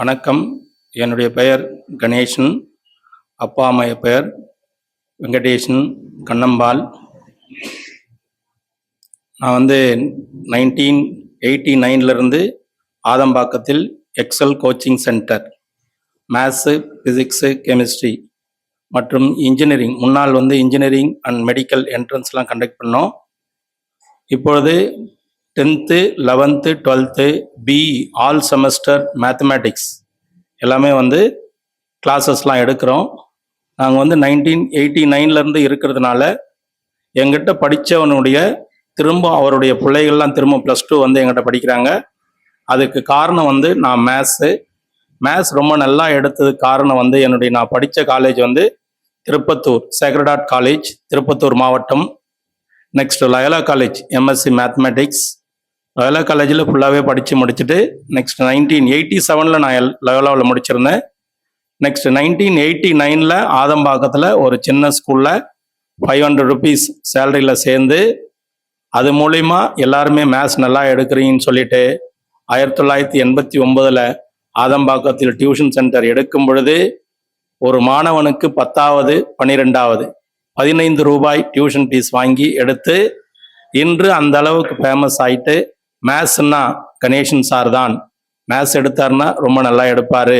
வணக்கம். என்னுடைய பெயர் கணேசன். அப்பா அம்மைய பெயர் வெங்கடேசன் கண்ணம்பாள். நான் வந்து நைன்டீன் எயிட்டி நைன்லேருந்து ஆதம்பாக்கத்தில் excel coaching centre maths physics chemistry மற்றும் இன்ஜினியரிங் முன்னால் வந்து இன்ஜினியரிங் அண்ட் மெடிக்கல் என்ட்ரன்ஸ்லாம் கண்டக்ட் பண்ணோம். இப்பொழுது tenth eleventh twelfth BE all semester mathematics எல்லாமே வந்து கிளாஸஸ்லாம் எடுக்கிறோம். நாங்கள் வந்து நைன்டீன் எயிட்டி நைன்லேருந்து இருக்கிறதுனால எங்கிட்ட படித்தவனுடைய திரும்ப அவருடைய பிள்ளைகள்லாம் திரும்ப ப்ளஸ் டூ வந்து எங்கிட்ட படிக்கிறாங்க. அதுக்கு காரணம் வந்து நான் மேத்ஸு மேத்ஸ் ரொம்ப நல்லா எடுத்ததுக்கு காரணம் வந்து என்னுடைய நான் படித்த காலேஜ் வந்து திருப்பத்தூர் சேக்ரடாட் காலேஜ் திருப்பத்தூர் மாவட்டம். Next Loyola college MSc mathematics Loyola காலேஜில் ஃபுல்லாகவே படித்து முடிச்சுட்டு நெக்ஸ்ட் நைன்டீன் எயிட்டி செவனில் நான் லயோலாவில் முடிச்சிருந்தேன். நெக்ஸ்ட் நைன்டீன் எயிட்டி நைனில் ஆதம்பாக்கத்தில் ஒரு சின்ன ஸ்கூலில் ஃபைவ் ஹண்ட்ரட் ருபீஸ் சேலரியில் சேர்ந்து அது மூலிமா எல்லாருமே மேத்ஸ் நல்லா எடுக்கிறீங்கன்னு சொல்லிட்டு ஆயிரத்தி தொள்ளாயிரத்தி எண்பத்தி ஒன்பதில் ஆதம்பாக்கத்தில் டியூஷன் சென்டர் எடுக்கும் பொழுது ஒரு மாணவனுக்கு பத்தாவது பன்னிரெண்டாவது பதினைந்து ரூபாய் டியூஷன் ஃபீஸ் வாங்கி எடுத்து இன்று அந்த அளவுக்கு ஃபேமஸ் ஆயிட்டு மேத்ஸ்னா கணேசன் சார் தான். மேத்ஸ் எடுத்தாருன்னா ரொம்ப நல்லா எடுப்பார்.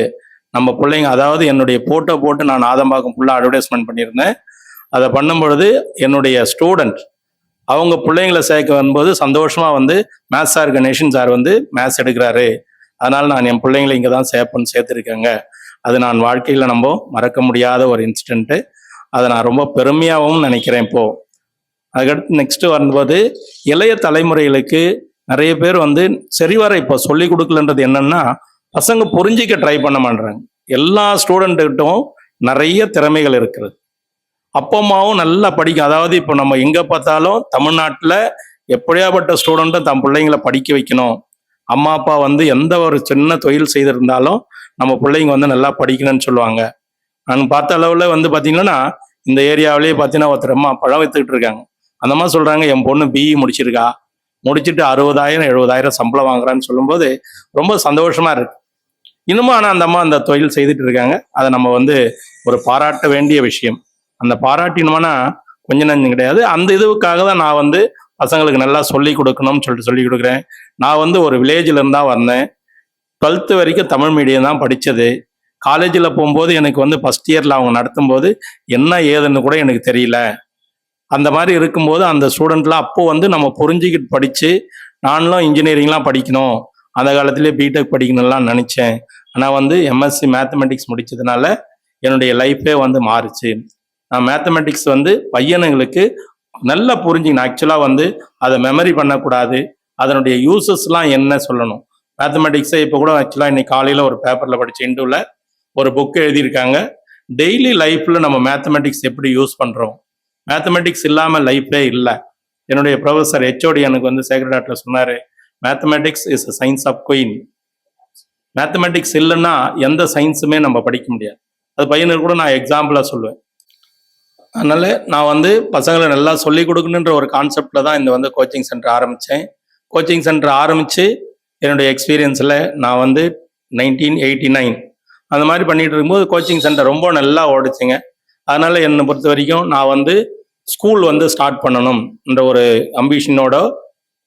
நம்ம பிள்ளைங்க அதாவது என்னுடைய போட்டோ போட்டு நான் ஆதம்பாக்கம் ஃபுல்லாக அட்வர்டைஸ்மெண்ட் பண்ணியிருந்தேன். அதை பண்ணும்பொழுது என்னுடைய ஸ்டூடெண்ட் அவங்க பிள்ளைங்களை சேர்க்க வரும்போது சந்தோஷமாக வந்து மேத்ஸ் சார் கணேசன் சார் வந்து மேத்ஸ் எடுக்கிறாரு. அதனால் நான் என் பிள்ளைங்களை இங்கே தான் சேர்ப்பேன்னு சேர்த்துருக்கேங்க. அது நான் வாழ்க்கையில் நம்ம மறக்க முடியாத ஒரு இன்சிடென்ட்டு அதை நான் ரொம்ப பெருமையாகவும் நினைக்கிறேன் இப்போது அதுக்கடுத்து நெக்ஸ்ட்டு வரும்போது இளைய தலைமுறைகளுக்கு நிறைய பேர் வந்து சரிவர இப்போ சொல்லி கொடுக்கலன்றது என்னன்னா பசங்க புரிஞ்சிக்க ட்ரை பண்ண மாட்டாங்க எல்லா ஸ்டூடெண்ட்டுகிட்டும் நிறைய திறமைகள் இருக்கிறது. அப்பா அம்மாவும் நல்லா படிக்கும். அதாவது இப்போ நம்ம எங்கே பார்த்தாலும் தமிழ்நாட்டில் எப்படியாப்பட்ட ஸ்டூடெண்ட்டும் தம் பிள்ளைங்களை படிக்க வைக்கணும். அம்மா அப்பா வந்து எந்த ஒரு சின்ன தொழில் செய்திருந்தாலும் நம்ம பிள்ளைங்க வந்து நல்லா படிக்கணும்னு சொல்லுவாங்க. நான் பார்த்த அளவில் வந்து பார்த்தீங்கன்னா இந்த ஏரியாவிலேயே பார்த்தீங்கன்னா ஒருத்தர் அம்மா பழம் வித்துக்கிட்டு இருக்காங்க. அந்த மாதிரி சொல்கிறாங்க என் பொண்ணு பிஇ முடிச்சிருக்கா. முடிச்சுட்டு அறுபதாயிரம் எழுபதாயிரம் சம்பளம் வாங்குறான்னு சொல்லும்போது ரொம்ப சந்தோஷமா இருக்கு. இன்னமும் ஆனால் அந்த அம்மா அந்த தொழில் செய்துட்டு இருக்காங்க. அதை நம்ம வந்து ஒரு பாராட்ட வேண்டிய விஷயம். அந்த பாராட்டினோம்னா கொஞ்ச நஞ்சம் கிடையாது. அந்த இதுவுக்காக தான் நான் வந்து பசங்களுக்கு நல்லா சொல்லி கொடுக்கணும்னு சொல்லிட்டு சொல்லி கொடுக்குறேன். நான் வந்து ஒரு வில்லேஜில் இருந்தால் வந்தேன். டுவெல்த்து வரைக்கும் தமிழ் மீடியம் தான் படித்தது காலேஜில் போகும்போது எனக்கு வந்து ஃபஸ்ட் இயரில் அவங்க நடத்தும்போது என்ன ஏதுன்னு கூட எனக்கு தெரியல. அந்த மாதிரி இருக்கும்போது அந்த ஸ்டூடெண்ட்லாம் அப்போ வந்து நம்ம புரிஞ்சுக்கிட்டு படித்து நானும் இன்ஜினியரிங்லாம் படிக்கணும். அந்த காலத்திலே பிடெக் படிக்கணும்லாம் நினச்சேன். ஆனால் வந்து எம்எஸ்சி மேத்தமெட்டிக்ஸ் முடித்ததுனால என்னுடைய லைஃபே வந்து மாறுச்சு. நான் மேத்தமெட்டிக்ஸ் வந்து பையனுங்களுக்கு நல்லா புரிஞ்சுக்கணும். ஆக்சுவலாக வந்து அதை மெமரி பண்ணக்கூடாது. அதனுடைய யூசஸ்லாம் என்ன சொல்லணும். மேத்தமெட்டிக்ஸை இப்போ கூட ஆக்சுவலாக இன்னைக்கு காலையில் ஒரு பேப்பரில் படிச்ச இண்டுவில் ஒரு புக் எழுதியிருக்காங்க. டெய்லி லைஃப்பில் நம்ம மேத்தமெட்டிக்ஸ் எப்படி யூஸ் பண்ணுறோம் மேத்தமெட்டிக்ஸ் இல்லாமல் லைஃபே இல்லை. என்னுடைய ப்ரொஃபஸர் ஹெச்ஓடி எனக்கு வந்து சேக்ரடாட்டில் சொன்னார் mathematics is a science of queen mathematics இல்லைன்னா எந்த சயின்ஸுமே நம்ம படிக்க முடியாது. அது பையனுக்கு கூட நான் எக்ஸாம்பிளாக சொல்லுவேன். அதனால் நான் வந்து பசங்களை நல்லா சொல்லிக் கொடுக்கணுன்ற ஒரு கான்செப்டில் தான் இந்த வந்து கோச்சிங் சென்டர் ஆரம்பித்தேன் கோச்சிங் சென்டர் ஆரம்பித்து என்னுடைய எக்ஸ்பீரியன்ஸில் நான் வந்து நைன்டீன் எயிட்டி நைன் அந்த மாதிரி பண்ணிகிட்டு இருக்கும்போது கோச்சிங் சென்டர் ரொம்ப நல்லா ஓடிச்சுங்க. அதனால என்னை பொறுத்த வரைக்கும் நான் வந்து ஸ்கூல் வந்து ஸ்டார்ட் பண்ணணும் என்ற ஒரு அம்பிஷனோட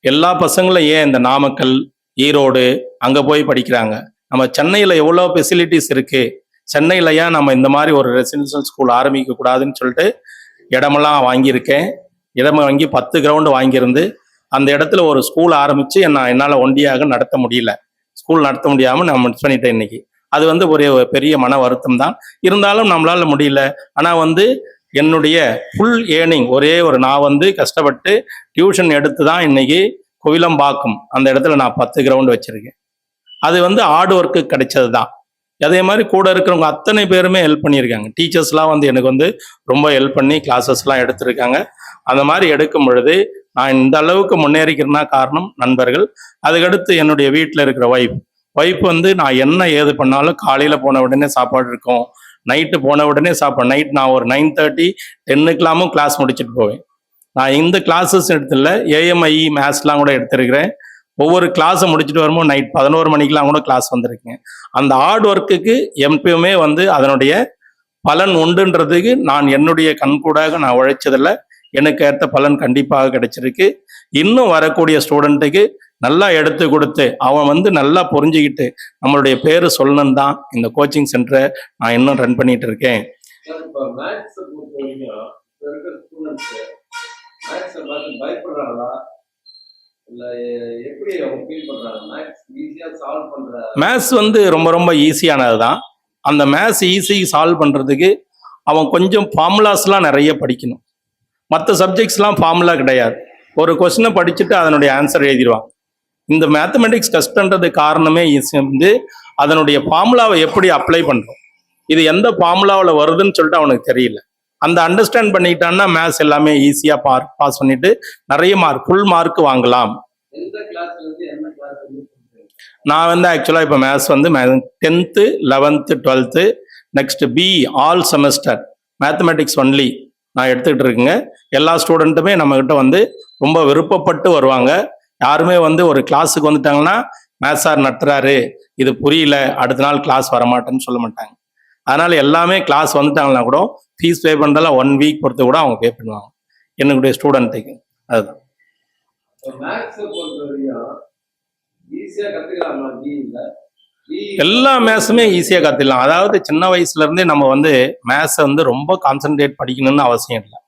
எல்லா பசங்களும் ஏன் இந்த நாமக்கல் ஈரோடு அங்கே போய் படிக்கிறாங்க? நம்ம சென்னையில் எவ்வளோ ஃபெசிலிட்டிஸ் இருக்கு? சென்னையில் ஏன் நம்ம இந்த மாதிரி ஒரு ரெசிடென்ஷியல் ஸ்கூல் ஆரம்பிக்க கூடாதுன்னு சொல்லிட்டு இடமெல்லாம் வாங்கியிருக்கேன். இடம் வாங்கி பத்து கிரவுண்டு வாங்கியிருந்து அந்த இடத்துல ஒரு ஸ்கூல் ஆரம்பித்து நான் என்னால் ஒண்டியாக நடத்த முடியல. ஸ்கூல் நடத்த முடியாமல் நான் மிஸ் பண்ணிட்டேன் இன்னைக்கு. அது வந்து ஒரு பெரிய மன வருத்தம் தான் இருந்தாலும் நம்மளால முடியல. ஆனால் வந்து என்னுடைய ஃபுல் ஏர்னிங் ஒரே ஒரு நான் வந்து கஷ்டப்பட்டு டியூஷன் எடுத்து தான் இன்னைக்கு குவிலம்பாக்கம். அந்த இடத்துல நான் பத்து கிரவுண்ட் வச்சிருக்கேன். அது வந்து ஹார்ட் ஒர்க்கு கிடைச்சது தான் அதே மாதிரி கூட இருக்கிறவங்க அத்தனை பேருமே ஹெல்ப் பண்ணியிருக்காங்க. டீச்சர்ஸ்லாம் வந்து எனக்கு வந்து ரொம்ப ஹெல்ப் பண்ணி கிளாஸஸ்லாம் எடுத்திருக்காங்க. அந்த மாதிரி எடுக்கும் பொழுது நான் இந்த அளவுக்கு முன்னேறிக்கிறேன்னா காரணம் நண்பர்கள். அதுக்கடுத்து என்னுடைய வீட்டில் இருக்கிற ஒய்ஃப் ஒய்ஃப் வந்து நான் என்ன ஏது பண்ணாலும் காலையில் போன உடனே சாப்பாடு இருக்கும். நைட்டு போன உடனே சாப்பாடு. நைட் நான் ஒரு நைன் தேர்ட்டி டென்னுக்கெல்லாமும் கிளாஸ் முடிச்சுட்டு போவேன். நான் இந்த கிளாஸஸ் எடுத்துல ஏஎம்ஐஇ மேத்ஸ்லாம் கூட எடுத்திருக்கிறேன். ஒவ்வொரு கிளாஸை முடிச்சுட்டு வரும்போது நைட் பதினோரு மணிக்கெலாம் கூட கிளாஸ் வந்திருக்கேன். அந்த ஹார்ட் ஒர்க்குக்கு எப்பயுமே வந்து அதனுடைய பலன் உண்டுன்றதுக்கு நான் என்னுடைய கண்கூடாக நான் உழைச்சதில்ல. எனக்கு ஏற்ற பலன் கண்டிப்பாக கிடைச்சிருக்கு. இன்னும் வரக்கூடிய ஸ்டூடெண்ட்டுக்கு நல்லா எடுத்து கொடுத்து அவன் வந்து நல்லா புரிஞ்சுக்கிட்டு நம்மளுடைய பேர் சொல்லணும் தான் இந்த கோச்சிங் சென்டரை நான் இன்னும் ரன் பண்ணிட்டு இருக்கேன். மேத்ஸ் வந்து ரொம்ப ரொம்ப ஈஸியானது தான் அந்த மேத்ஸ் ஈஸி சால்வ் பண்ணுறதுக்கு அவன் கொஞ்சம் ஃபார்முலாஸ்லாம் நிறைய படிக்கணும். மற்ற சப்ஜெக்ட்ஸ்லாம் ஃபார்முலா கிடையாது. ஒரு கொஸ்டினை படிச்சுட்டு அதனுடைய ஆன்சர் எழுதிடுவான். இந்த மேத்தமெட்டிக்ஸ் கஷ்டன்றது காரணமே is வந்து அதனுடைய ஃபார்முலாவை எப்படி அப்ளை பண்ணுறோம் இது எந்த ஃபார்முலாவில் வருதுன்னு சொல்லிட்டு அவனுக்கு தெரியல. அந்த அண்டர்ஸ்டாண்ட் பண்ணிக்கிட்டான்னா மேத்ஸ் எல்லாமே ஈஸியாக பார் பாஸ் பண்ணிட்டு நிறைய மார்க் ஃபுல் மார்க் வாங்கலாம்? நான் வந்து ஆக்சுவலாக இப்போ மேத்ஸ் வந்து tenth eleventh twelfth next B all semester mathematics only நான் எடுத்துக்கிட்டு இருக்கேங்க. எல்லா ஸ்டூடெண்ட்டுமே நம்மக்கிட்ட வந்து ரொம்ப விருப்பப்பட்டு வருவாங்க. யாருமே வந்து ஒரு கிளாஸுக்கு வந்துட்டாங்கன்னா மேத்ஸ் சார் நட்டுறாரு. இது புரியல. அடுத்த நாள் கிளாஸ் வரமாட்டேன்னு சொல்ல மாட்டாங்க. அதனால எல்லாமே கிளாஸ் வந்துட்டாங்கன்னா கூட ஃபீஸ் பே பண்ணுறதுல ஒன் வீக் பொறுத்து கூட அவங்க பே பண்ணுவாங்க. என்னுடைய ஸ்டூடெண்ட்டுக்கு அதுதான். எல்லா மேத்ஸுமே ஈஸியாக கற்றுக்கலாம் அதாவது சின்ன வயசுல இருந்தே நம்ம வந்து மேத்ஸை வந்து ரொம்ப கான்சென்ட்ரேட் படிக்கணும்னு அவசியம் இல்லை.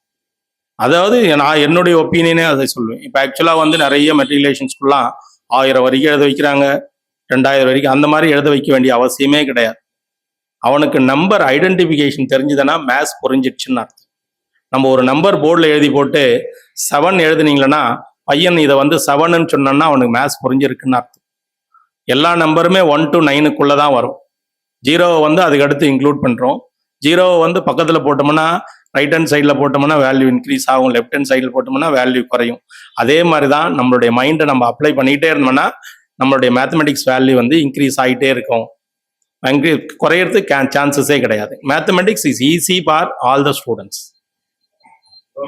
அதாவது நான் என்னுடைய ஒப்பீனியனே அதை சொல்லுவேன் இப்போ ஆக்சுவலாக வந்து நிறைய மெட்ரிகுலேஷன்ஸ்க்குலாம் ஆயிரம் வரைக்கும் எழுத வைக்கிறாங்க. ரெண்டாயிரம் வரைக்கும் அந்த மாதிரி எழுத வைக்க வேண்டிய அவசியமே கிடையாது. அவனுக்கு நம்பர் ஐடென்டிஃபிகேஷன் தெரிஞ்சுதுன்னா மேத்ஸ் புரிஞ்சிடுச்சுன்னு அர்த்தம். நம்ம ஒரு நம்பர் போர்டில் எழுதி போட்டு செவன் எழுதுனீங்களன்னா பையன் இதை வந்து செவன்னு சொன்னோன்னா அவனுக்கு மேத்ஸ் புரிஞ்சிருக்குன்னு அர்த்தம். எல்லா நம்பருமே ஒன் டு நைனுக்குள்ளே தான் வரும். ஜீரோவை வந்து அதுக்கு அடுத்து இன்க்ளூட் பண்ணுறோம் ஜீரோவை வந்து பக்கத்தில் போட்டோம்னா ரைட் ஹேண்ட் சைடில் போட்டோம்னா வேல்யூ இன்க்ரீஸ் ஆகும். லெஃப்ட் ஹேண்ட் சைடில் போட்டோம்னா வேல்யூ குறையும். அதே மாதிரி தான் நம்மளுடைய மைண்டை நம்ம அப்ளை பண்ணிகிட்டே இருந்தோம்னா நம்மளுடைய மேத்தமெட்டிக்ஸ் வேல்யூ வந்து இன்க்ரீஸ் ஆகிட்டே இருக்கும். குறையிறதுக்கு குறையறதுக்கு சான்சஸே கிடையாது. Mathematics is easy for all the students இப்போ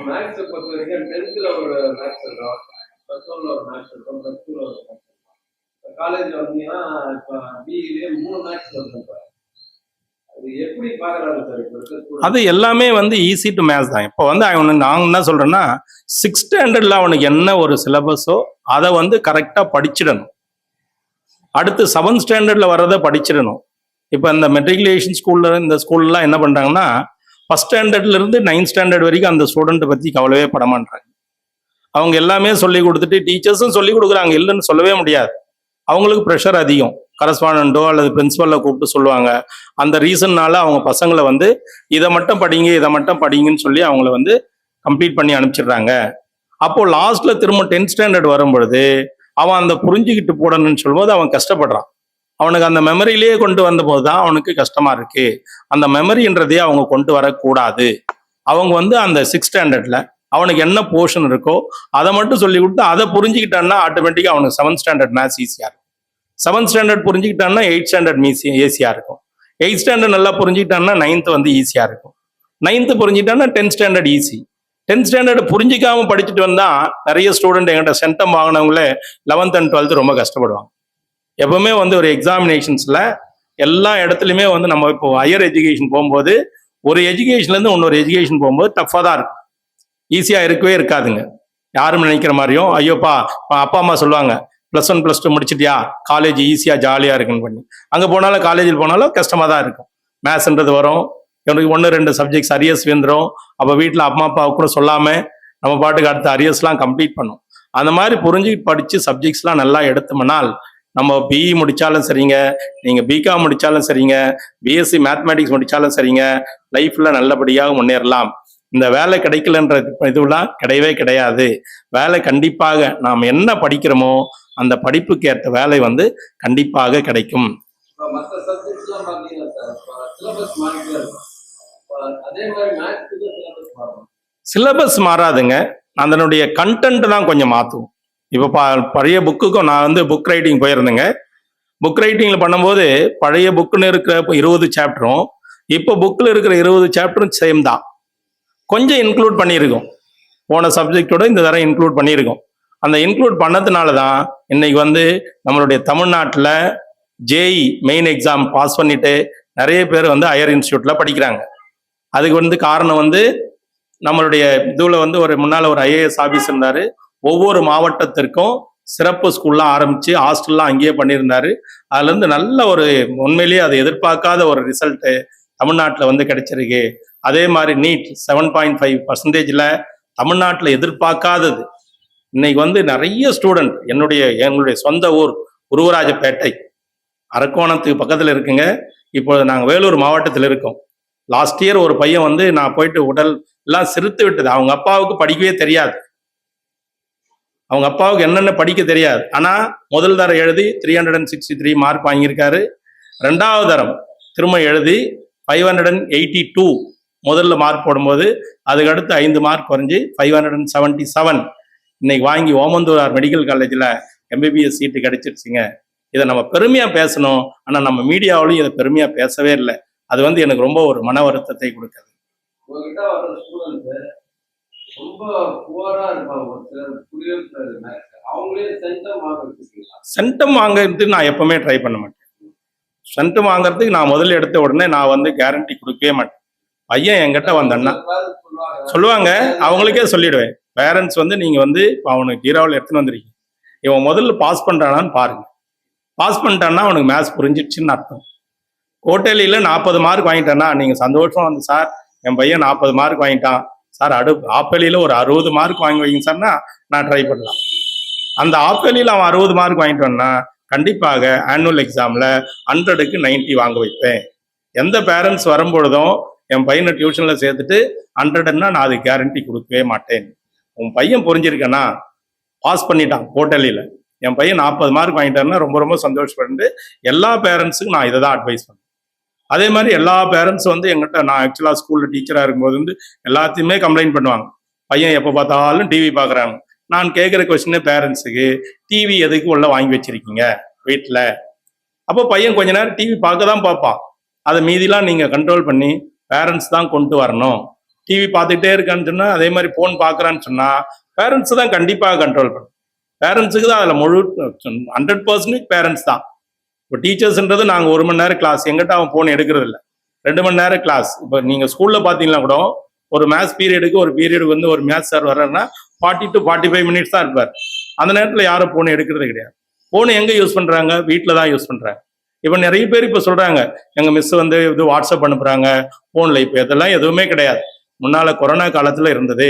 வந்தீங்கன்னா இப்போ பிஇலே மூணு மேக்ஸ் இருக்கும் அது எல்லாமே வந்து ஈஸி டு மேத்ஸ் தான். இப்போ வந்து அவனு நாங்கள் என்ன சொல்கிறேன்னா சிக்ஸ் ஸ்டாண்டர்டில் அவனுக்கு என்ன ஒரு சிலபஸோ அதை வந்து கரெக்டாக படிச்சிடணும். அடுத்து செவன்த் ஸ்டாண்டர்டில் வர்றதை படிச்சிடணும். இப்போ இந்த மெட்ரிகுலேஷன் ஸ்கூலில் இந்த ஸ்கூல்லாம் என்ன பண்ணுறாங்கன்னா ஃபஸ்ட் ஸ்டாண்டர்ட்லேருந்து நைன்த் ஸ்டாண்டர்ட் வரைக்கும் அந்த ஸ்டூடெண்ட்டை பற்றி கவலையே படமாட்டாங்க அவங்க எல்லாமே சொல்லி கொடுத்துட்டு டீச்சர்ஸும் சொல்லி கொடுக்குறாங்க இல்லைன்னு சொல்லவே முடியாது. அவங்களுக்கு ப்ரெஷர் அதிகம். கரஸ்பாண்டோ அல்லது பிரின்சிபல்ல கூப்பிட்டு சொல்லுவாங்க. அந்த ரீசன்னால அவங்க பசங்களை வந்து இதை மட்டும் படிங்க இதை மட்டும் படிங்கன்னு சொல்லி அவங்கள வந்து கம்ப்ளீட் பண்ணி அனுப்பிச்சிடுறாங்க. அப்போ லாஸ்ட்ல திரும்ப டென்த் ஸ்டாண்டர்ட் வரும்பொழுது அவன் அந்த புரிஞ்சுக்கிட்டு போடணும்னு சொல்லும்போது அவன் கஷ்டப்படுறான். அவனுக்கு அந்த மெமரியிலேயே கொண்டு வந்தபோது தான் அவனுக்கு கஷ்டமா இருக்கு. அந்த மெமரின்றதையே அவங்க கொண்டு வரக்கூடாது. அவங்க வந்து அந்த சிக்ஸ் ஸ்டாண்டர்ட்ல அவனுக்கு என்ன போர்ஷன் இருக்கோ அதை மட்டும் சொல்லி கொடுத்து அதை புரிஞ்சுக்கிட்டான்னா ஆட்டோமேட்டிக்காக அவனுக்கு செவன்த் ஸ்டாண்டர்ட் மேத்ஸ் ஈஸியாக இருக்கும். செவன்த் ஸ்டாண்டர்ட் புரிஞ்சுக்கிட்டான்னா எயிட் ஸ்டாண்டர்ட் மீசி ஈஸியாக இருக்கும். எயிட் ஸ்டாண்டர்ட் நல்லா புரிஞ்சுக்கிட்டான்னா நைன்த் வந்து ஈஸியாக இருக்கும். Ninth புரிஞ்சுக்கிட்டான்னா tenth standard easy tenth standard புரிஞ்சிக்காம படிச்சுட்டு வந்தால் நிறைய ஸ்டூடெண்ட் எங்கிட்ட சென்டம் வாங்கினவங்களே லெவன்த் அண்ட் டுவெல்த்து ரொம்ப கஷ்டப்படுவாங்க. எப்பவுமே வந்து ஒரு எக்ஸாமினேஷன்ஸில் எல்லா இடத்துலையுமே வந்து நம்ம இப்போ ஹையர் எஜுகேஷன் போகும்போது ஒரு எஜுகேஷன்லேருந்து இன்னொரு எஜுகேஷன் போகும்போது டஃப்பாக தான் இருக்கும். ஈஸியாக இருக்கவே இருக்காதுங்க. யாரும் நினைக்கிற மாதிரியும் ஐயோப்பா அப்பா அம்மா சொல்லுவாங்க ப்ளஸ் ஒன் ப்ளஸ் டூ முடிச்சிட்டியா? காலேஜ் ஈஸியாக ஜாலியாக இருக்குன்னு பண்ணி. அங்கே போனாலும் காலேஜில் போனாலும் கஷ்டமாக தான் இருக்கும். மேத்ஸ்ன்றது வரும். எனக்கு ஒன்று ரெண்டு சப்ஜெக்ட்ஸ் அரியர்ஸ் வந்துடும் அப்போ வீட்டில் அம்மா அப்பாவுக்கு கூட சொல்லாமல் நம்ம பாட்டுக்கு அடுத்த அரியர்ஸ்லாம் கம்ப்ளீட் பண்ணும். அந்த மாதிரி புரிஞ்சு படித்து சப்ஜெக்ட்ஸ்லாம் நல்லா எடுத்தோம்னால் நம்ம பிஇ முடித்தாலும் சரிங்க. நீங்கள் பிகாம் முடித்தாலும் சரிங்க. பிஎஸ்சி மேத்மெட்டிக்ஸ் முடித்தாலும் சரிங்க. லைஃப்பில் நல்லபடியாக முன்னேறலாம். இந்த வேலை கிடைக்கலன்ற இதுவெல்லாம் கிடையவே கிடையாது. வேலை கண்டிப்பாக நாம் என்ன படிக்கிறோமோ அந்த படிப்புக்கு ஏற்ற வேலை வந்து கண்டிப்பாக கிடைக்கும். சிலபஸ் மாறாதுங்க. அதனுடைய கண்டென்ட் தான் கொஞ்சம் மாற்றுவோம் இப்போ ப பழைய புக்குக்கும் நான் வந்து புக் ரைட்டிங் போயிருந்தேங்க. புக் ரைட்டிங்கில் பண்ணும்போது பழைய புக்குன்னு இருக்கிற இப்போ இருபது சாப்டரும் இப்போ புக்கில் இருக்கிற இருபது சாப்டரும் சேம் தான். கொஞ்சம் இன்க்ளூட் பண்ணியிருக்கோம். போன சப்ஜெக்டோட இந்த தரம் இன்க்ளூட் பண்ணியிருக்கோம். அந்த இன்க்ளூட் பண்ணதுனால தான் இன்னைக்கு வந்து நம்மளுடைய தமிழ்நாட்டில் ஜேஇ மெயின் எக்ஸாம் பாஸ் பண்ணிட்டு நிறைய பேர் வந்து ஹையர் இன்ஸ்டியூட்ல படிக்கிறாங்க. அதுக்கு வந்து காரணம் வந்து நம்மளுடைய இதுவில் வந்து ஒரு முன்னால் ஒரு ஐஏஎஸ் ஆஃபீஸ் இருந்தார். ஒவ்வொரு மாவட்டத்திற்கும் சிறப்பு ஸ்கூல்லாம் ஆரம்பித்து ஹாஸ்டல்லாம் அங்கேயே பண்ணியிருந்தார். அதுலேருந்து நல்ல ஒரு உண்மையிலேயே அதை எதிர்பார்க்காத ஒரு ரிசல்ட்டு தமிழ்நாட்டில் வந்து கிடைச்சிருக்கு. அதே மாதிரி நீட் செவன் பாயிண்ட் ஃபைவ் பர்சன்டேஜில் தமிழ்நாட்டில் எதிர்பார்க்காதது. இன்னைக்கு வந்து நிறைய ஸ்டூடெண்ட் என்னுடைய எங்களுடைய சொந்த ஊர் உருவராஜப்பேட்டை அரக்கோணத்துக்கு பக்கத்தில் இருக்குங்க. இப்போ நாங்கள் வேலூர் மாவட்டத்தில் இருக்கோம். லாஸ்ட் இயர் ஒரு பையன் வந்து நான் போயிட்டு உடல் எல்லாம் சிரித்து விட்டது. அவங்க அப்பாவுக்கு படிக்கவே தெரியாது. அவங்க அப்பாவுக்கு என்னென்ன படிக்க தெரியாது. ஆனால் முதல் தரம் எழுதி three hundred and sixty three mark வாங்கியிருக்காரு. ரெண்டாவது தரம் திரும்ப எழுதி five hundred and eighty two முதல்ல மார்க் போடும்போது அதுக்கு அடுத்து ஐந்து மார்க் குறைஞ்சி five hundred and seventy seven இன்னைக்கு வாங்கி ஓமந்தூரார் மெடிக்கல் காலேஜில் எம்பிபிஎஸ் சீட்டு கிடைச்சிருச்சுங்க. இதை நம்ம பெருமையா பேசணும். ஆனா நம்ம மீடியாவிலையும் இதை பெருமையா பேசவே இல்லை. அது வந்து எனக்கு ரொம்ப ஒரு மன வருத்தத்தை கொடுக்குது. சென்டம் வாங்குறதுக்கு நான் எப்பவுமே ட்ரை பண்ண மாட்டேன். சென்டம் வாங்குறதுக்கு நான் முதல்ல எடுத்த உடனே நான் வந்து கேரண்டி கொடுக்கவே மாட்டேன். பையன் என்கிட்ட வந்தண்ணா. சொல்லுவாங்க சொல்லுவாங்க அவங்களுக்கே சொல்லிடுவேன். பேரண்ட்ஸ் வந்து நீங்க வந்து இப்போ அவனுக்கு ஹீரோவில் எடுத்துன்னு வந்திருக்கீங்க. இவன் முதல்ல பாஸ் பண்றானான்னு பாருங்க. பாஸ் பண்ணிட்டான்னா அவனுக்கு மேத்ஸ் புரிஞ்சிடுச்சுன்னு அர்த்தம். கோட்டேலியில் நாற்பது மார்க் வாங்கிட்டானா நீங்க சந்தோஷம் வந்து சார் என் பையன் நாற்பது மார்க் வாங்கிட்டான். சார் அடு ஆப்பேலியில் ஒரு அறுபது மார்க் வாங்கி வைங்க சார்னா நான் ட்ரை பண்ணலாம். அந்த ஆப்பேலியில் அவன் அறுபது மார்க் வாங்கிட்டோன்னா கண்டிப்பாக ஆனுவல் எக்ஸாமில் ஹண்ட்ரடுக்கு 90 வாங்க வைப்பேன். எந்த பேரண்ட்ஸ் வரும்பொழுதும் என் பையனை டியூஷன்ல சேர்த்துட்டு ஹண்ட்ரட்னா நான் அது கேரண்டி கொடுக்கவே மாட்டேன். உன் பையன் புரிஞ்சிருக்கேன்னா பாஸ் பண்ணிட்டான் போட்டலியில் என் பையன் நாற்பது மார்க் வாங்கிட்டாருன்னா ரொம்ப ரொம்ப சந்தோஷப்பட்டு எல்லா பேரண்ட்ஸுக்கும் நான் இதை தான் அட்வைஸ் பண்ணுவேன் அதே மாதிரி எல்லா பேரண்ட்ஸும் வந்து எங்கிட்ட நான் ஆக்சுவலாக ஸ்கூலில் டீச்சராக இருக்கும்போது வந்து எல்லாத்தையுமே கம்ப்ளைண்ட் பண்ணுவாங்க. பையன் எப்போ பார்த்தாலும் டிவி பார்க்குறாங்க. நான் கேட்குற கொஸ்டின் பேரண்ட்ஸுக்கு டிவி எதுக்கு உள்ள வாங்கி வச்சிருக்கீங்க வீட்டில் அப்போ பையன் கொஞ்ச நேரம் டிவி பார்க்க தான் பார்ப்பான். அதை மீதிலாம் நீங்கள் கண்ட்ரோல் பண்ணி பேரண்ட்ஸ் தான் கொண்டு வரணும். டிவி பார்த்துக்கிட்டே இருக்கான்னு சொன்னால் அதே மாதிரி ஃபோன் பார்க்குறான்னு சொன்னால் பேரண்ட்ஸ் தான் கண்டிப்பாக கண்ட்ரோல் பண்ணணும். பேரண்ட்ஸுக்கு தான் அதில் முழு ஹண்ட்ரட் பர்சன்டேஜ் பேரண்ட்ஸ் தான். இப்போ டீச்சர்ஸ்ன்றது நாங்கள் ஒரு மணி நேரம் கிளாஸ் எங்கிட்ட அவன் ஃபோன் எடுக்கிறது இல்லை. ரெண்டு மணி நேரம் கிளாஸ் இப்போ நீங்கள் ஸ்கூலில் பார்த்தீங்கன்னா கூட ஒரு மேத்ஸ் பீரியடுக்கு ஒரு பீரியடுக்கு வந்து ஒரு maths sir வர்றாருன்னா forty to forty five minutes தான் இருப்பார். அந்த நேரத்தில் யாரும் ஃபோன் எடுக்கிறது கிடையாது. ஃபோன் எங்கே யூஸ் பண்ணுறாங்க வீட்டில் தான் யூஸ் பண்ணுறாங்க இப்போ நிறைய பேர் இப்போ சொல்கிறாங்க எங்கள் மிஸ் வந்து இது வாட்ஸ்அப் அனுப்புகிறாங்க ஃபோனில் இப்போ இதெல்லாம் எதுவுமே கிடையாது. முன்னால் கொரோனா காலத்தில் இருந்தது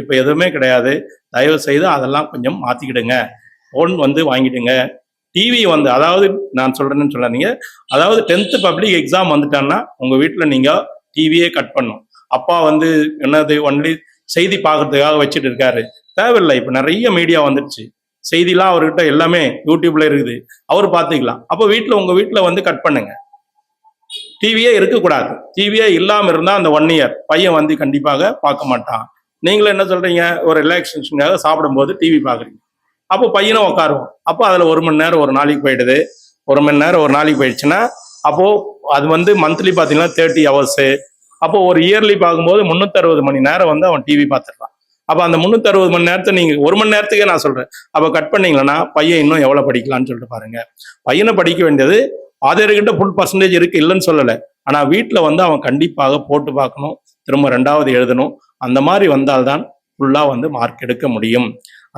இப்போ எதுவுமே கிடையாது. தயவு செய்து அதெல்லாம் கொஞ்சம் மாற்றிக்கிடுங்க ஃபோன் வந்து வாங்கிடுங்க. டிவி வந்து அதாவது நான் சொல்கிறேன்னு சொல்லாதீங்க. அதாவது டென்த்து பப்ளிக் எக்ஸாம் வந்துட்டான்னா உங்கள் வீட்டில் நீங்கள் டிவியே கட் பண்ணும் அப்பா வந்து என்னது ஒன்லி செய்தி பார்க்கறதுக்காக வச்சுட்டு இருக்காரு. தேவையில்லை இப்போ நிறைய மீடியா வந்துடுச்சு. செய்திலாம் அவர்கிட்ட எல்லாமே யூடியூப்ல இருக்குது. அவர் பார்த்துக்கலாம் அப்போ வீட்டில் உங்கள் வீட்டில் வந்து கட் பண்ணுங்க. டிவியே இருக்கக்கூடாது டிவியே இல்லாமல் இருந்தால் அந்த ஒன் இயர் பையன் வந்து கண்டிப்பாக பார்க்க மாட்டான். நீங்களும் என்ன சொல்கிறீங்க ஒரு ரிலாக்ஸேஷனுக்காக சாப்பிடும்போது டிவி பார்க்குறீங்க அப்போ பையனும் உட்காருவோம் அப்போ அதில் ஒரு மணி நேரம் ஒரு நாளைக்கு போயிடுது. ஒரு மணி நேரம் ஒரு நாளைக்கு போயிடுச்சுன்னா அப்போது அது வந்து மந்த்லி பார்த்தீங்கன்னா தேர்ட்டி ஹவர்ஸு அப்போ ஒரு இயர்லி பார்க்கும்போது முந்நூற்றறுபது மணி நேரம் வந்து அவன் டிவி பார்த்துடலாம் அப்போ அந்த முந்நூற்றறுபது மணி நேரத்தை நீங்கள் ஒரு மணி நேரத்துக்கே நான் சொல்கிறேன் அப்போ கட் பண்ணீங்கன்னா பையன் இன்னும் எவ்வளோ படிக்கலாம்னு சொல்லிட்டு பாருங்கள் பையனை படிக்க வேண்டியது ஆதார்கிட்ட ஃபுல் பர்சன்டேஜ் இருக்குது இல்லைன்னு சொல்லலை. ஆனால் வீட்டில் வந்து அவன் கண்டிப்பாக போட்டு பார்க்கணும் திரும்ப ரெண்டாவது எழுதணும். அந்த மாதிரி வந்தால்தான் ஃபுல்லாக வந்து மார்க் எடுக்க முடியும்.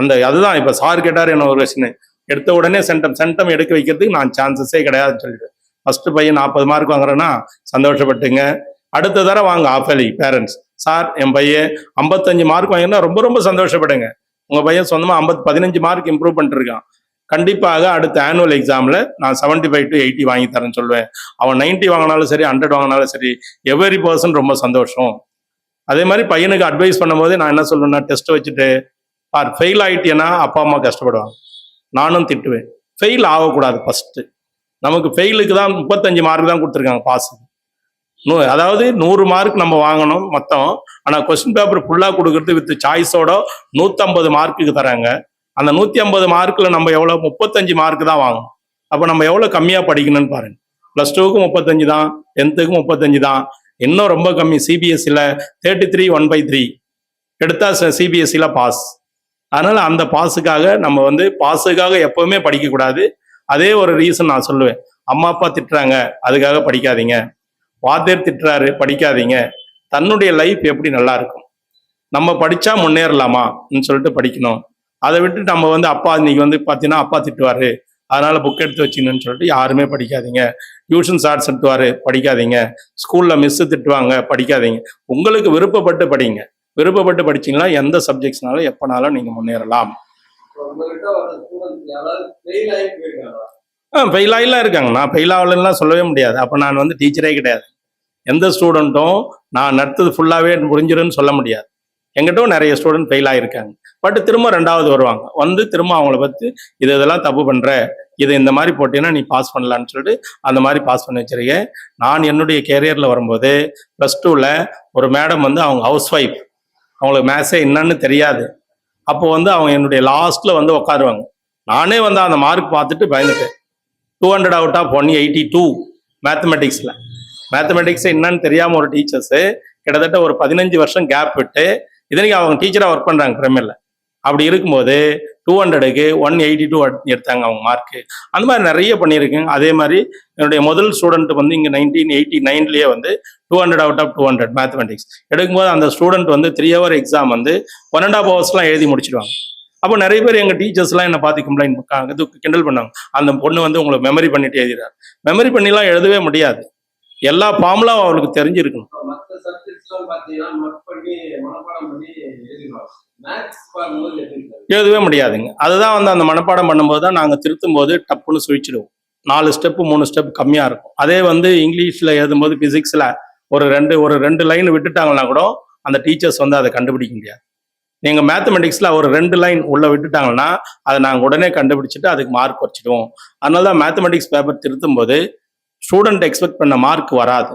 அந்த அதுதான் இப்போ சார் கேட்டார் என்ன ஒரு கொஸ்டின் எடுத்த உடனே சென்டம் சென்டம் எடுக்க வைக்கிறதுக்கு நான் சான்சஸே கிடையாதுன்னு சொல்லிட்டு. ஃபஸ்ட்டு பையன் நாற்பது மார்க் வாங்குறேன்னா சந்தோஷப்பட்டுங்க. அடுத்த தடவை வாங்க ஆஃபலி பேரண்ட்ஸ் சார் என் பையன் ஐம்பத்தஞ்சு மார்க் வாங்கினா ரொம்ப ரொம்ப சந்தோஷப்படுங்க. உங்கள் பையன் சொந்தமாக ஐம்பது பதினஞ்சு மார்க் இம்ப்ரூவ் பண்ணிருக்கான் கண்டிப்பாக அடுத்த ஆனுவல் எக்ஸாமில் நான் 75 ஃபைவ் டு எயிட்டி வாங்கி தரேன்னு சொல்லுவேன். அவன் 90 வாங்கினாலும் சரி ஹண்ட்ரட் வாங்கினாலும் சரி எவரி பர்சன் ரொம்ப சந்தோஷம். அதே மாதிரி பையனுக்கு அட்வைஸ் பண்ணும்போது நான் என்ன சொல்லுவேன்னா டெஸ்ட் வச்சுட்டு பார் ஃபெயில் ஆகிட்டேன்னா அப்பா அம்மா கஷ்டப்படுவாங்க. நானும் திட்டுவேன். ஃபெயில் ஆகக்கூடாது ஃபஸ்ட்டு நமக்கு ஃபெயிலுக்கு தான் முப்பத்தஞ்சு மார்க் தான் கொடுத்துருக்காங்க பாஸ் நூ அதாவது நூறு மார்க் நம்ம வாங்கணும் மொத்தம். ஆனால் கொஸ்டின் பேப்பர் ஃபுல்லாக கொடுக்கறது வித் சாய்ஸோட நூற்றம்பது மார்க்குக்கு தராங்க அந்த நூற்றி ஐம்பது மார்க்கில் நம்ம எவ்வளோ? முப்பத்தஞ்சு மார்க் தான் வாங்கணும். அப்போ நம்ம எவ்வளோ கம்மியாக படிக்கணும்னு பாருங்க. ப்ளஸ் டூக்கு முப்பத்தஞ்சு தான் டென்த்துக்கு முப்பத்தஞ்சு தான். இன்னும் ரொம்ப கம்மி. சிபிஎஸ்சியில் thirty three one by three எடுத்தால் சிபிஎஸ்சியில் பாஸ் அதனால் அந்த பாஸுக்காக நம்ம வந்து பாஸுக்காக எப்போவுமே படிக்கக்கூடாது. அதே ஒரு ரீசன் நான் சொல்லுவேன். அம்மா அப்பா திட்டுறாங்க. அதுக்காக படிக்காதீங்க. வாத்தியர் திட்டுறாரு படிக்காதீங்க. தன்னுடைய லைஃப் எப்படி நல்லா இருக்கும்? நம்ம படிச்சா முன்னேறலாமா? சொல்லிட்டு படிக்கணும். அதை விட்டு நம்ம வந்து அப்பா இன்னைக்கு வந்து பார்த்தீங்கன்னா அப்பா திட்டுவாரு. அதனால புக் எடுத்து வச்சுக்கணும்னு சொல்லிட்டு யாருமே படிக்காதீங்க. டியூஷன் சார்ஸ் திட்டுவாரு படிக்காதீங்க. ஸ்கூல்ல மிஸ் திட்டுவாங்க படிக்காதீங்க. உங்களுக்கு விருப்பப்பட்டு படிங்க. விருப்பப்பட்டு படிச்சீங்கன்னா எந்த சப்ஜெக்ட்ஸ்னாலும் எப்பனாலும் நீங்க முன்னேறலாம். ஆ ஃபெயில் இருக்காங்க. நான் ஃபெயில் சொல்லவே முடியாது. அப்போ நான் வந்து டீச்சரே கிடையாது. எந்த ஸ்டூடெண்ட்டும் நான் நடத்தது ஃபுல்லாகவே முடிஞ்சிடும்னு சொல்ல முடியாது. எங்கிட்டும் நிறைய ஸ்டூடெண்ட் ஃபெயில் ஆகிருக்காங்க பட் திரும்ப ரெண்டாவது வருவாங்க. வந்து திரும்ப அவங்கள பற்றி இது இதெல்லாம் தப்பு பண்ணுற இது இந்த மாதிரி போட்டீங்கன்னா நீ பாஸ் பண்ணலான்னு சொல்லிட்டு அந்த மாதிரி பாஸ் பண்ணி வச்சிருக்கேன் நான் என்னுடைய கேரியரில் வரும்போது ப்ளஸ் டூவில் ஒரு மேடம் வந்து அவங்க ஹவுஸ் ஒய்ஃப் அவங்களுக்கு மேத்ஸே என்னன்னு தெரியாது. அப்போ வந்து அவங்க என்னுடைய லாஸ்ட்டில் வந்து உட்காருவாங்க. நானே வந்து அந்த மார்க் பார்த்துட்டு பயந்துட்டேன். Two hundred out of one eighty two மேத்தமெட்டிக்ஸில் mathematics என்னன்னு தெரியாமல் ஒரு டீச்சர்ஸு கிட்டத்தட்ட ஒரு பதினஞ்சு வருஷம் கேப் விட்டு இதனைக்கு அவங்க டீச்சராக ஒர்க் பண்ணுறாங்க பிரமிழில் அப்படி இருக்கும்போது டூ ஹண்ட்ரடுக்கு ஒன் எயிட்டி டூ எடுத்தாங்க அவங்க மார்க்கு அந்த மாதிரி நிறைய பண்ணியிருக்கேங்க அதே மாதிரி என்னுடைய முதல் ஸ்டூடெண்ட் வந்து இங்கே நைன்டீன் எயிட்டி நைன்லேயே வந்து two hundred out of two hundred mathematics எடுக்கும்போது அந்த ஸ்டூடெண்ட் வந்து த்ரீ ஹவர் எக்ஸாம் வந்து ஒன் அண்ட் ஆஃப் ஹவர்ஸ்லாம் எழுதி முடிச்சிடுவாங்க அப்போ நிறைய பேர் எங்கள் டீச்சர்ஸ்லாம் என்னை பார்த்து கம்ப்ளைண்ட் இது கிண்டல் பண்ணாங்க. அந்த பொண்ணு வந்து உங்களுக்கு மெமரி பண்ணிட்டு எழுதிறாரு மெமரி பண்ணிலாம் எழுதவே முடியாது. எல்லா ஃபார்முலாவும் அவளுக்கு தெரிஞ்சிருக்கணும். எழுதவே முடியாதுங்க. அதுதான் வந்து அந்த மனப்பாடம் பண்ணும்போது தான் நாங்கள் திருத்தும் போது டப்புன்னு சுழிச்சிடுவோம். நாலு ஸ்டெப்பு மூணு ஸ்டெப் கம்மியாக இருக்கும். அதே வந்து இங்கிலீஷில் எழுதும்போது ஃபிசிக்ஸில் ஒரு ரெண்டு ஒரு ரெண்டு லைன் விட்டுட்டாங்கன்னா கூட அந்த டீச்சர்ஸ் வந்து அதை கண்டுபிடிக்க முடியாது. நீங்கள் மேத்தமெட்டிக்ஸில் ஒரு ரெண்டு லைன் உள்ளே விட்டுட்டாங்கன்னா அதை நாங்கள் உடனே கண்டுபிடிச்சிட்டு அதுக்கு மார்க் குறைச்சிடுவோம். அதனால தான் மேத்தமெட்டிக்ஸ் பேப்பர் திருத்தும் போது ஸ்டூடெண்ட் எக்ஸ்பெக்ட் பண்ண மார்க் வராது.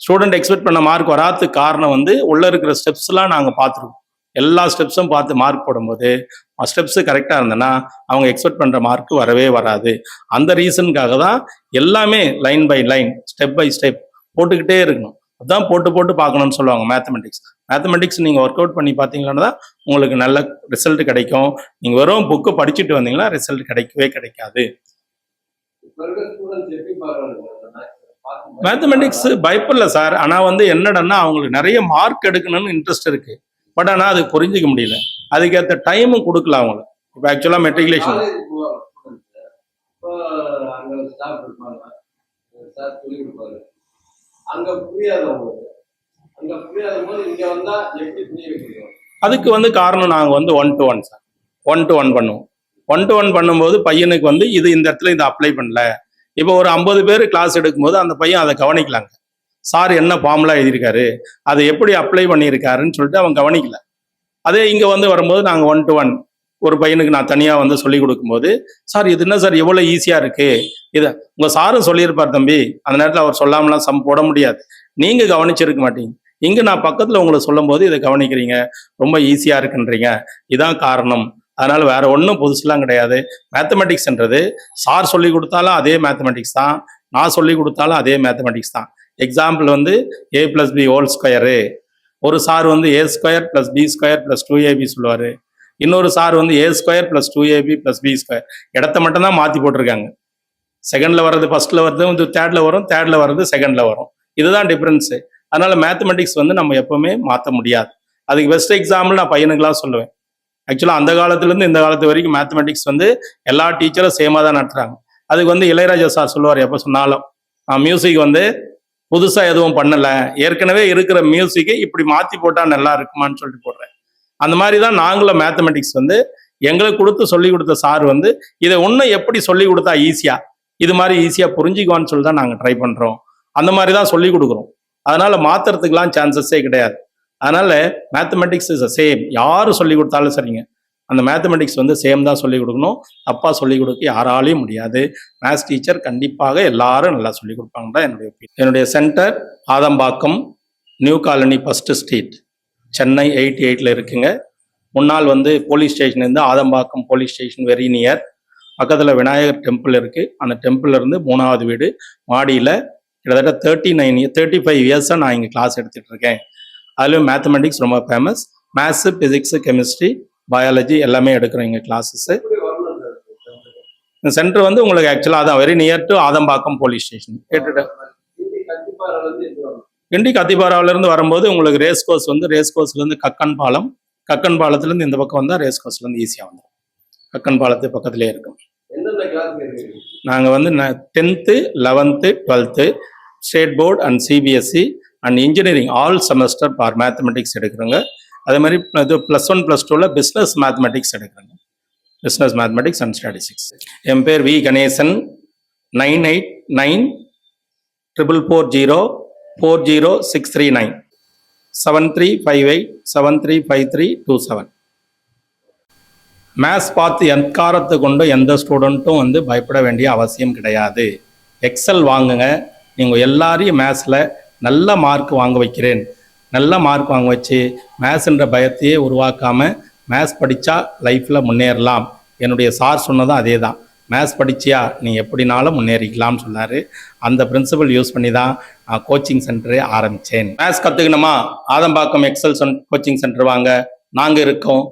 ஸ்டூடெண்ட் எக்ஸ்பெக்ட் பண்ண மார்க் வராததுக்கு காரணம் வந்து உள்ளே இருக்கிற ஸ்டெப்ஸ்லாம் நாங்கள் பார்த்துருவோம் எல்லா ஸ்டெப்ஸும் பார்த்து மார்க் போடும்போது ஸ்டெப்ஸ் கரெக்டாக இருந்ததுன்னா அவங்க எக்ஸ்பெக்ட் பண்ணுற மார்க் வரவே வராது. அந்த ரீசனுக்காக தான் எல்லாமே line by line step by step போட்டுக்கிட்டே இருக்கணும். அதான் போட்டு போட்டு பார்க்கணும்னு சொல்லுவாங்க மேத்தமெட்டிக்ஸ் மேத்தமெட்டிக்ஸ் நீங்கள் ஒர்க் அவுட் பண்ணி பார்த்தீங்கன்னா தான் உங்களுக்கு நல்ல ரிசல்ட் கிடைக்கும். நீங்கள் வெறும் புக்கு படிச்சுட்டு வந்தீங்கன்னா ரிசல்ட் கிடைக்கவே கிடைக்காது. மேத்தமெட்டிக்ஸ் பயப்படல சார் ஆனால் வந்து என்னடன்னா அவங்களுக்கு நிறைய மார்க் எடுக்கணும்னு இன்ட்ரெஸ்ட் இருக்கு. பட் ஆனால் அது புரிஞ்சிக்க முடியல. அதுக்கேற்ற டைமும் கொடுக்கல அவங்களுக்கு. இப்போ ஆக்சுவலாக மெட்ரிகுலேஷன் இப்போ அங்கே ஸ்டாஃப் இருப்பாங்க. சார் சொல்லி கொடுப்பாரு. அங்க புரியாத அங்க புரியாத போது இங்க வந்தா எப்படி புரிய அதுக்கு வந்து காரணம் நாங்கள் வந்து one to one sir one to one பண்ணுவோம். ஒன் டு ஒன் பண்ணும்போது பையனுக்கு வந்து இது இந்த இடத்துல இதை அப்ளை பண்ணல. இப்போ ஒரு ஐம்பது பேர் கிளாஸ் எடுக்கும்போது அந்த பையன் அதை கவனிக்கலாங்க. சார் என்ன ஃபார்முலா எழுதியிருக்காரு? அதை எப்படி அப்ளை பண்ணியிருக்காருன்னு சொல்லிட்டு அவன் கவனிக்கல. அதே இங்கே வந்து வரும்போது நாங்கள் ஒன் டு ஒன் ஒரு பையனுக்கு நான் தனியாக வந்து சொல்லி கொடுக்கும்போது சார் இது என்ன சார்? எவ்வளோ ஈஸியாக இருக்குது இதை உங்கள் சாரும் சொல்லியிருப்பார் தம்பி. அந்த நேரத்தில் அவர் சொல்லாமலாம் சம் போட முடியாது. நீங்கள் கவனிச்சிருக்க மாட்டீங்க. இங்கே நான் பக்கத்தில் உங்களுக்கு சொல்லும்போது இதை கவனிக்கிறீங்க. ரொம்ப ஈஸியாக இருக்குன்றீங்க. இதான் காரணம். அதனால் வேற ஒன்றும் புதுசுலாம் கிடையாது. மேத்தமெட்டிக்ஸ்ன்றது சார் சொல்லி கொடுத்தாலும் அதே மேத்தமெட்டிக்ஸ் தான். நான் சொல்லி கொடுத்தாலும் அதே மேத்தமெட்டிக்ஸ் தான். எக்ஸாம்பிள் வந்து A plus B whole square ஒரு சார் வந்து A square plus B square plus two AB சொல்லுவார். இன்னொரு சார் வந்து A square plus two AB plus B square இடத்த மட்டும் தான் மாற்றி போட்டிருக்காங்க செகண்டில் வர்றது ஃபர்ஸ்ட்ல வர்றது வந்து தேர்டில் வரும் தேர்டில் வர்றது செகண்டில் வரும். இதுதான் டிஃப்ரென்ஸு அதனால மேத்தமெட்டிக்ஸ் வந்து நம்ம எப்பவுமே மாற்ற முடியாது. அதுக்கு பெஸ்ட் எக்ஸாம்பிள் நான் பையனுக்கெல்லாம் சொல்லுவேன். ஆக்சுவலாக அந்த காலத்துலேருந்து இந்த காலத்து வரைக்கும் மேத்தமெட்டிக்ஸ் வந்து எல்லா டீச்சரும் சேமாக தான் நடத்துறாங்க. அதுக்கு வந்து இளையராஜா சார் சொல்லுவார் எப்போ சொன்னாலும் நான் மியூசிக் வந்து புதுசாக எதுவும் பண்ணலை. ஏற்கனவே இருக்கிற மியூசிக்கை இப்படி மாற்றி போட்டால் நல்லா இருக்குமான்னு சொல்லிட்டு போடுறேன். அந்த மாதிரி தான் நாங்களும் மேத்தமெட்டிக்ஸ் வந்து எங்களுக்கு கொடுத்து சொல்லி கொடுத்த சார் வந்து இதை ஒன்றும் எப்படி சொல்லி கொடுத்தா ஈஸியா இது மாதிரி ஈஸியா புரிஞ்சுக்குவான்னு சொல்லி தான் நாங்கள் ட்ரை பண்றோம். அந்த மாதிரி தான் சொல்லி கொடுக்குறோம். அதனால மாத்துறதுக்கெல்லாம் சான்சஸே கிடையாது. அதனால மேத்தமெட்டிக்ஸ் இஸ் சேம் யார் சொல்லி கொடுத்தாலும் சரிங்க. அந்த மேத்தமெட்டிக்ஸ் வந்து சேம் தான் சொல்லிக் கொடுக்கணும். தப்பாக சொல்லிக் கொடுக்க யாராலையும் முடியாது. மேத்ஸ் டீச்சர் கண்டிப்பாக எல்லாரும் நல்லா சொல்லிக் கொடுப்பாங்க தான் என்னுடைய என்னுடைய centre Adambakkam new colony first street Chennai eighty எயிட்டில் இருக்குங்க. முன்னால் வந்து போலீஸ் ஸ்டேஷன் இருந்து Adambakkam police station very near பக்கத்தில் விநாயகர் டெம்பிள் இருக்குது அந்த டெம்பிள்ல இருந்து மூணாவது வீடு. மாடியில் கிட்டத்தட்ட தேர்ட்டி நைன் தேர்ட்டி ஃபைவ் இயர்ஸாக நான் இங்கே கிளாஸ் எடுத்துகிட்டு இருக்கேன் அதுலேயும் மேத்தமெட்டிக்ஸ் ரொம்ப famous maths physics chemistry biology எல்லாமே எடுக்கிறோம் இங்கே கிளாஸஸ்ஸு இந்த சென்டர் வந்து உங்களுக்கு ஆக்சுவலாக அதான் very near to Adambakkam police station. கேட்டுட்டு. கிண்டி கத்திப்பாராவிலேருந்து வரும்போது உங்களுக்கு ரேஸ் கோர்ஸ் வந்து ரேஸ் கோர்ஸ்லேருந்து கக்கன் பாலம் கக்கன் பாலத்துலேருந்து இந்த பக்கம் வந்தால் ரேஸ் கோர்ஸ்லேருந்து ஈஸியாக வந்துடும் கக்கன் பாலத்து பக்கத்துலேயே இருக்கும். நாங்கள் வந்து tenth eleventh twelfth state board and CBSE and engineering all semester for mathematics எடுக்கிறோங்க. அதே மாதிரி இது ப்ளஸ் ஒன் ப்ளஸ் டூவில் பிஸ்னஸ் மேத்தமெட்டிக்ஸ் எடுக்கிறோங்க. பிஸ்னஸ் மேத்தமெட்டிக்ஸ் அண்ட் ஸ்டாட்டிஸ்டிக்ஸ் என் பேர் V Ganesan. Nine eight nine triple four zero four zero six three nine seven three five eight seven three five three two seven maths பார்த்து எக்காரத்தை கொண்டு எந்த ஸ்டூடெண்ட்டும் வந்து பயப்பட வேண்டிய அவசியம் கிடையாது. எக்ஸல் வாங்குங்க. நீங்கள் எல்லாரையும் மேத்ஸில் நல்ல மார்க் வாங்க வைக்கிறேன். நல்ல மார்க் வாங்க வச்சு மேத்ஸ்ன்ற பயத்தையே உருவாக்காமல் மேத்ஸ் படித்தா லைஃப்பில் முன்னேறலாம். என்னுடைய சார் சொன்னதும் அதே தான் மேத்ஸ் படிச்சியா? நீ எப்படினாலும் முன்னேறிக்கலாம்னு சொன்னார். அந்த பிரின்சிபல் யூஸ் பண்ணி தான் நான் கோச்சிங் சென்டரே ஆரம்பித்தேன் மேத்ஸ் கற்றுக்கணுமா ஆதம்பாக்கம் எக்ஸல் கோச்சிங் சென்டர் வாங்க. நாங்கள் இருக்கோம்.